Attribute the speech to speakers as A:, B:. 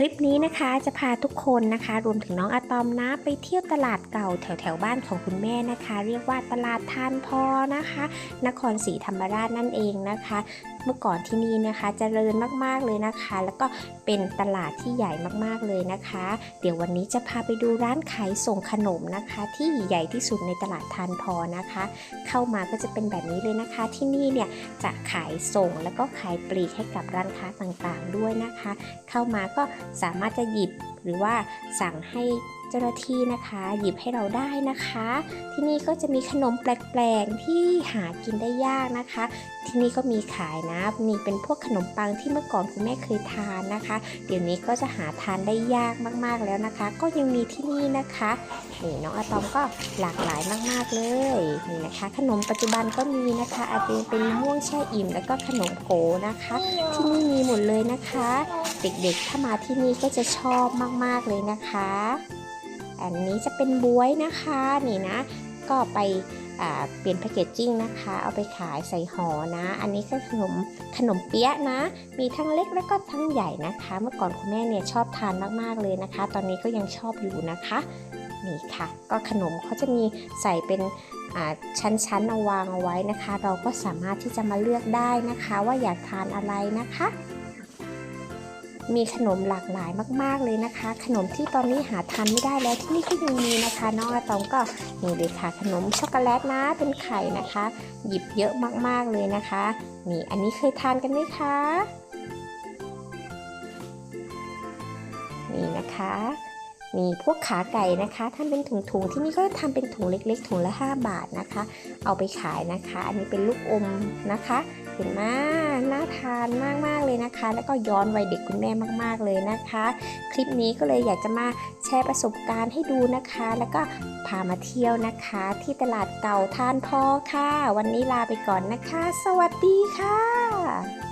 A: ลิปนี้นะคะจะพาทุกคนนะคะ รวมถึงน้องอะตอมนะไปเที่ยวตลาดเก่าแถวแถวบ้านของคุณแม่นะคะ เรียกว่าตลาดทานพอนะคะ นครศรีธรรมราชนั่นเองนะคะ เมื่อก่อนที่นี่นะคะเจริญมากๆเลยนะคะ แล้วก็เป็นตลาดที่ใหญ่มากๆเลยนะคะ เดี๋ยววันนี้จะพาไปดูร้านขายส่งขนมนะคะ ที่ใหญ่ที่สุดในตลาดทานพอนะคะ เข้ามาก็จะเป็นแบบนี้เลยนะคะ ที่นี่เนี่ยจะขายส่งแล้วก็ขายปลีกให้กับร้านค้าต่างๆด้วยนะคะ เข้ามาก็สามารถจะหยิบหรือว่าสั่งให้ เจ้าหน้าที่นะคะ หยิบให้เราได้นะคะ ที่นี่ก็จะมีขนมแปลกๆที่หากินได้ยากนะคะ ที่นี่ก็มีขายนะมีเป็นพวกขนมปังที่เมื่อก่อนคุณแม่เคยทานนะคะ เดี๋ยวนี้ก็จะหาทานได้ยากมากๆแล้วนะคะ ก็ยังมีที่นี่นะคะนี่น้องอะตอมก็หลากหลายมากๆเลยนี่นะคะ ขนมปัจจุบันก็มีนะคะ อาจจะเป็นมะม่วงแช่อิ่ม แล้วก็ขนมโกนะคะ ที่นี่มีหมดเลยนะคะ เด็กๆถ้ามาที่นี่ก็จะชอบมากๆเลยนะคะ อันนี้จะเป็นบวยนะคะนี่นะ ก็ไปเปลี่ยนแพคเกจจิ้งนะคะ เอาไปขายใส่ห่อนะ อันนี้ก็ขนมขนมเปี๊ยะนะ มีทั้งเล็กและก็ทั้งใหญ่นะคะ เมื่อก่อนคุณแม่เนี่ยชอบทานมากๆเลยนะคะ ตอนนี้ก็ยังชอบอยู่นะคะนี่ค่ะ ก็ขนมเขาจะมีใส่เป็นชั้นๆเอาวางเอาไว้นะคะ เราก็สามารถที่จะมาเลือกได้นะคะ ว่าอยากทานอะไรนะคะ มีขนมหลากหลายมาก ๆเลยนะคะ ขนมที่ตอนนี้หาทานไม่ได้แล้วที่นี่ก็ยังมีนะคะ น้องอะตอมก็นี่เลยค่ะ ขนมช็อกโกแลตนะเป็นไข่นะคะ หยิบเยอะมากๆเลยนะคะนี่อันนี้เคยทานกันไหมคะนี่นะคะมีพวกขาไก่นะคะทำเป็นถุงๆ ที่นี่ก็ทำเป็นถุงเล็กๆ ถุงละ 5 บาทนะคะ เอาไปขายนะคะ อันนี้เป็นลูกอมนะคะ เห็นไหมน่าทานมากๆ เลยนะคะ แล้วก็ย้อนวัยเด็กคุณแม่มาก ๆ เลยนะคะ คลิปนี้ก็เลยอยากจะมาแชร์ประสบการณ์ให้ดูนะคะ แล้วก็พามาเที่ยวนะคะ ที่ตลาดเก่าทานพ่อค่ะ วันนี้ลาไปก่อนนะคะ สวัสดีค่ะ